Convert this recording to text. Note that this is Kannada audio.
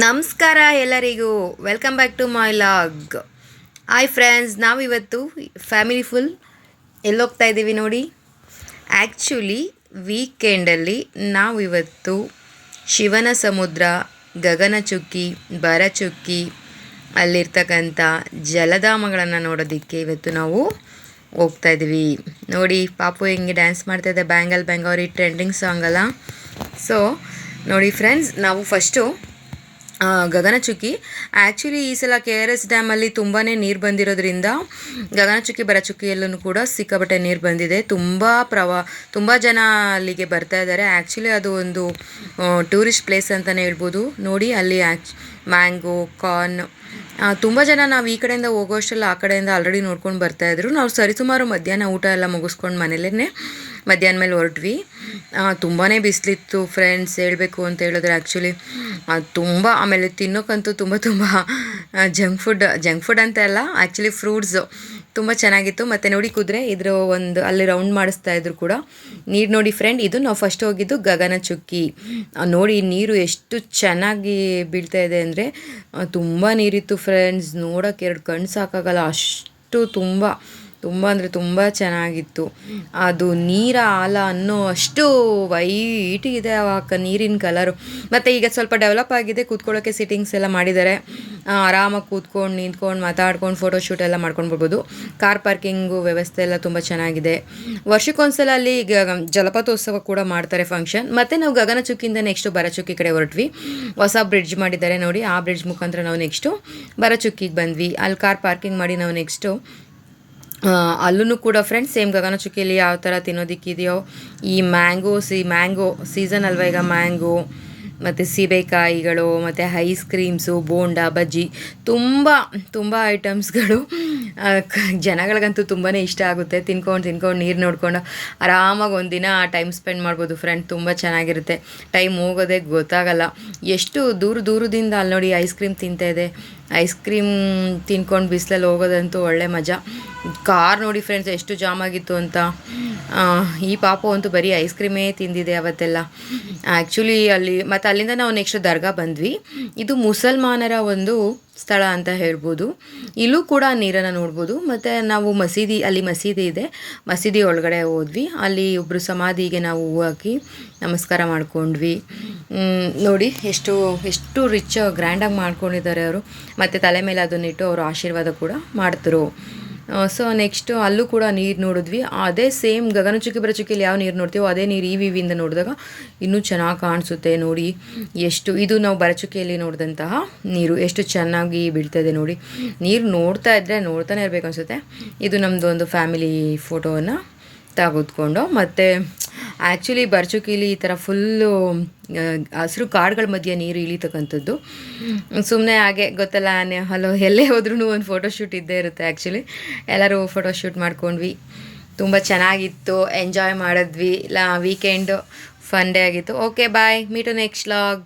ನಮಸ್ಕಾರ ಎಲ್ಲರಿಗೂ. Welcome back to my log hi friends ನಾವಿವತ್ತು ಫ್ಯಾಮಿಲಿ ಫುಲ್ ಎಲ್ಲೋಗ್ತಾ ಇದ್ದೀವಿ ನೋಡಿ. ಆ್ಯಕ್ಚುಲಿ ವೀಕೆಂಡಲ್ಲಿ ನಾವಿವತ್ತು ಶಿವನ ಸಮುದ್ರ ಗಗನಚುಕ್ಕಿ ಬರಚುಕ್ಕಿ ಅಲ್ಲಿರ್ತಕ್ಕಂಥ ಜಲಧಾಮಗಳನ್ನು ನೋಡೋದಕ್ಕೆ ಇವತ್ತು ನಾವು ಹೋಗ್ತಾ ಇದ್ದೀವಿ. ನೋಡಿ, ಪಾಪು ಹೆಂಗೆ ಡ್ಯಾನ್ಸ್ ಮಾಡ್ತಾಯಿದ್ದೆ ಬ್ಯಾಂಗಲ್ ಬ್ಯಾಂಗೌರಿ ಟ್ರೆಂಡಿಂಗ್ ಸಾಂಗ್ ಅಲ್ಲ. ಸೊ ನೋಡಿ ಫ್ರೆಂಡ್ಸ್ ನಾವು ಫಸ್ಟು ಗಗನಚುಕ್ಕಿ. ಆ್ಯಕ್ಚುಲಿ ಈ ಸಲ ಕೆ ಆರ್ ಎಸ್ ಡ್ಯಾಮಲ್ಲಿ ತುಂಬಾ ನೀರು ಬಂದಿರೋದ್ರಿಂದ ಗಗನಚುಕ್ಕಿ ಬರಚುಕ್ಕಿಯಲ್ಲೂ ಕೂಡ ಸಿಕ್ಕಾಪಟ್ಟೆ ನೀರು ಬಂದಿದೆ. ತುಂಬ ಪ್ರವಾ, ತುಂಬ ಜನ ಅಲ್ಲಿಗೆ ಬರ್ತಾ ಇದ್ದಾರೆ. ಆ್ಯಕ್ಚುಲಿ ಅದು ಒಂದು ಟೂರಿಸ್ಟ್ ಪ್ಲೇಸ್ ಅಂತಲೇ ಹೇಳ್ಬೋದು. ನೋಡಿ, ಅಲ್ಲಿ ಆ್ಯಕ್ ಮ್ಯಾಂಗೋ ಕಾರ್ನ್ ತುಂಬ ಜನ ನಾವು ಈ ಕಡೆಯಿಂದ ಹೋಗೋಷ್ಟೆಲ್ಲ ಆ ಕಡೆಯಿಂದ ಆಲ್ರೆಡಿ ನೋಡ್ಕೊಂಡು ಬರ್ತಾಯಿದ್ರು ನಾವು ಸರಿಸುಮಾರು ಮಧ್ಯಾಹ್ನ ಊಟ ಎಲ್ಲ ಮುಗಿಸ್ಕೊಂಡು ಮನೇಲೇ ಮಧ್ಯಾಹ್ನ ಮೇಲೆ ಹೊರಟ್ವಿ. ತುಂಬಾ ಬಿಸಿಲಿತ್ತು ಫ್ರೆಂಡ್ಸ್ ಹೇಳಬೇಕು ಅಂತ ಹೇಳಿದ್ರೆ ಆ್ಯಕ್ಚುಲಿ ತುಂಬ ಆಮೇಲೆ ತಿನ್ನೋಕ್ಕಂತೂ ತುಂಬ ತುಂಬ ಜಂಕ್ ಫುಡ್ ಜಂಕ್ ಫುಡ್ ಅಂತ ಅಲ್ಲ ಆ್ಯಕ್ಚುಲಿ ಫ್ರೂಟ್ಸು ತುಂಬ ಚೆನ್ನಾಗಿತ್ತು. ಮತ್ತು ನೋಡಿ ಕುದುರೆ ಇದ್ರ ಒಂದು ಅಲ್ಲಿ ರೌಂಡ್ ಮಾಡಿಸ್ತಾ ಇದ್ರು ಕೂಡ. ನೀರು ನೋಡಿ ಫ್ರೆಂಡ್ ಇದು ನಾವು ಫಸ್ಟ್ ಹೋಗಿದ್ದು ಗಗನ ಚುಕ್ಕಿ. ನೋಡಿ ನೀರು ಎಷ್ಟು ಚೆನ್ನಾಗಿ ಬೀಳ್ತಾ ಇದೆ ಅಂದರೆ ತುಂಬ ನೀರಿತ್ತು ಫ್ರೆಂಡ್ಸ್ ನೋಡೋಕೆ ಎರಡು ಕಣ್ಣು ಸಾಕಾಗಲ್ಲ. ಅಷ್ಟು ತುಂಬ ತುಂಬ ಅಂದರೆ ತುಂಬ ಚೆನ್ನಾಗಿತ್ತು. ಅದು ನೀರ ಆಲ ಅನ್ನೋ ಅಷ್ಟು ವೈಟ್ ಇದೆ ಆ ಕ ನೀರಿನ ಕಲರು ಮತ್ತು ಈಗ ಸ್ವಲ್ಪ ಡೆವಲಪ್ ಆಗಿದೆ ಕೂತ್ಕೊಳ್ಳೋಕ್ಕೆ ಸಿಟ್ಟಿಂಗ್ಸ್ ಎಲ್ಲ ಮಾಡಿದ್ದಾರೆ. ಆರಾಮಾಗಿ ಕೂತ್ಕೊಂಡು, ನಿಂತ್ಕೊಂಡು, ಮಾತಾಡ್ಕೊಂಡು ಫೋಟೋಶೂಟ್ ಎಲ್ಲ ಮಾಡ್ಕೊಂಡು ಬರ್ಬೋದು. ಕಾರ್ ಪಾರ್ಕಿಂಗು ವ್ಯವಸ್ಥೆ ಎಲ್ಲ ತುಂಬ ಚೆನ್ನಾಗಿದೆ. ವರ್ಷಕ್ಕೊಂದ್ಸಲ ಅಲ್ಲಿ ಈಗ ಜಲಪಾತೋತ್ಸವ ಕೂಡ ಮಾಡ್ತಾರೆ ಫಂಕ್ಷನ್ ಮತ್ತು ನಾವು ಗಗನಚುಕ್ಕಿಯಿಂದ ನೆಕ್ಸ್ಟು ಬರಚುಕ್ಕಿ ಕಡೆ ಹೊರಟ್ವಿ. ಹೊಸ ಬ್ರಿಡ್ಜ್ ಮಾಡಿದ್ದಾರೆ ನೋಡಿ. ಆ ಬ್ರಿಡ್ಜ್ ಮುಖಾಂತರ ನಾವು ನೆಕ್ಸ್ಟು ಬರಚುಕ್ಕಿಗೆ ಬಂದ್ವಿ. ಅಲ್ಲಿ ಕಾರ್ ಪಾರ್ಕಿಂಗ್ ಮಾಡಿ ನಾವು ನೆಕ್ಸ್ಟು ಅಲ್ಲೂ ಕೂಡ ಫ್ರೆಂಡ್ಸ್ ಸೇಮ್ ಗಗನಚುಕ್ಕಿಯಲ್ಲಿ ಯಾವ ಥರ ತಿನ್ನೋದಕ್ಕಿದೆಯೋ, ಈ ಮ್ಯಾಂಗೋ ಸಿ ಮ್ಯಾಂಗೋ ಸೀಸನ್ ಅಲ್ವಾ ಈಗ ಮ್ಯಾಂಗೋ ಮತ್ತು ಸೀಬೆಕಾಯಿಗಳು, ಮತ್ತು ಐಸ್ ಕ್ರೀಮ್ಸು ಬೋಂಡ, ಬಜ್ಜಿ, ತುಂಬ ತುಂಬ ಐಟಮ್ಸ್ಗಳು ಜನಗಳಿಗಂತೂ ತುಂಬಾ ಇಷ್ಟ ಆಗುತ್ತೆ. ತಿನ್ಕೊಂಡು ತಿನ್ಕೊಂಡು ನೀರು ನೋಡ್ಕೊಂಡು ಆರಾಮಾಗಿ ಒಂದಿನ ಟೈಮ್ ಸ್ಪೆಂಡ್ ಮಾಡ್ಬೋದು ಫ್ರೆಂಡ್ ತುಂಬ ಚೆನ್ನಾಗಿರುತ್ತೆ. ಟೈಮ್ ಹೋಗೋದೇ ಗೊತ್ತಾಗಲ್ಲ. ಎಷ್ಟು ದೂರ, ದೂರದಿಂದ ಅಲ್ಲಿ ನೋಡಿ ಐಸ್ ಕ್ರೀಮ್ ತಿಂತಾ ಇದೆ. ಐಸ್ ಕ್ರೀಮ್ ತಿನ್ಕೊಂಡು ಬಿಸಿಲಲ್ಲಿ ಹೋಗೋದಂತೂ ಒಳ್ಳೆ ಮಜಾ. ಕಾರ್ ನೋಡಿ ಫ್ರೆಂಡ್ಸ್ ಎಷ್ಟು ಜಾಮ್ ಆಗಿತ್ತು ಅಂತ. ಈ ಪಾಪು ಅಂತೂ ಬರೀ ಐಸ್ ಕ್ರೀಮೇ ತಿಂದಿದೆ ಅವತ್ತೆಲ್ಲ. ಆ್ಯಕ್ಚುಲಿ ಅಲ್ಲಿ, ಮತ್ತು ಅಲ್ಲಿಂದ ನಾವು ನೆಕ್ಸ್ಟ್ ದರ್ಗಾ ಬಂದ್ವಿ. ಇದು ಮುಸಲ್ಮಾನರ ಒಂದು ಸ್ಥಳ ಅಂತ ಹೇಳ್ಬೋದು. ಇಲ್ಲೂ ಕೂಡ ನೀರನ್ನು ನೋಡ್ಬೋದು. ಮತ್ತು ನಾವು ಮಸೀದಿ, ಅಲ್ಲಿ ಮಸೀದಿ ಇದೆ. ಮಸೀದಿ ಒಳಗಡೆ ಹೋದ್ವಿ. ಅಲ್ಲಿ ಒಬ್ಬರು ಸಮಾಧಿಗೆ ನಾವು ಹೂ ಹಾಕಿ ನಮಸ್ಕಾರ ಮಾಡ್ಕೊಂಡ್ವಿ. ನೋಡಿ ಎಷ್ಟು ಎಷ್ಟು ರಿಚ್ ಗ್ರ್ಯಾಂಡಾಗಿ ಮಾಡ್ಕೊಂಡಿದ್ದಾರೆ ಅವರು. ಮತ್ತು ತಲೆ ಮೇಲೆ ಅದನ್ನಿಟ್ಟು ಅವರು ಆಶೀರ್ವಾದ ಕೂಡ ಮಾಡ್ತರು. ಸೊ ನೆಕ್ಸ್ಟು ಅಲ್ಲೂ ಕೂಡ ನೀರು ನೋಡಿದ್ವಿ. ಅದೇ ಸೇಮ್ ಗಗನಚುಕ್ಕಿ ಬರಚುಕ್ಕಿಲಿ ಯಾವ ನೀರು ನೋಡ್ತೀವೋ ಅದೇ ನೀರು ಈ ವಿವಿಯಿಂದ ನೋಡಿದಾಗ ಇನ್ನೂ ಚೆನ್ನಾಗಿ ಕಾಣಿಸುತ್ತೆ ನೋಡಿ. ಎಷ್ಟು, ಇದು ನಾವು ಬರಚುಕ್ಕಿಯಲ್ಲಿ ನೋಡಿದಂತಹ ನೀರು ಎಷ್ಟು ಚೆನ್ನಾಗಿ ಬೀಳ್ತದೆ ನೋಡಿ. ನೀರು ನೋಡ್ತಾ ಇದ್ದರೆ ನೋಡ್ತಾನೆ ಇರಬೇಕು ಅನಿಸುತ್ತೆ. ಇದು ನಮ್ಮದು ಒಂದು ಫ್ಯಾಮಿಲಿ ಫೋಟೋವನ್ನು ತೆಗೆದುಕೊಂಡು ಮತ್ತು ಆ್ಯಕ್ಚುಲಿ ಬರ್ಚುಕಿಲಿ ಈ ಥರ ಫುಲ್ಲು ಹಸಿರು ಕಾಡುಗಳ ಮಧ್ಯೆ ನೀರು ಇಳಿತಕ್ಕಂಥದ್ದು. ಸುಮ್ಮನೆ ಹಾಗೆ ಗೊತ್ತಲ್ಲ ಆನೆ ಹಲೋ ಎಲ್ಲೇ ಹೋದ್ರೂ ಒಂದು ಫೋಟೋಶೂಟ್ ಇದ್ದೇ ಇರುತ್ತೆ ಆ್ಯಕ್ಚುಲಿ ಎಲ್ಲರೂ ಫೋಟೋಶೂಟ್ ಮಾಡ್ಕೊಂಡ್ವಿ. ತುಂಬ ಚೆನ್ನಾಗಿತ್ತು ಎಂಜಾಯ್ ಮಾಡಿದ್ವಿ. ಲಾ ವೀಕೆಂಡು ಫನ್ ಡೇ ಆಗಿತ್ತು. Okay bye meet you next log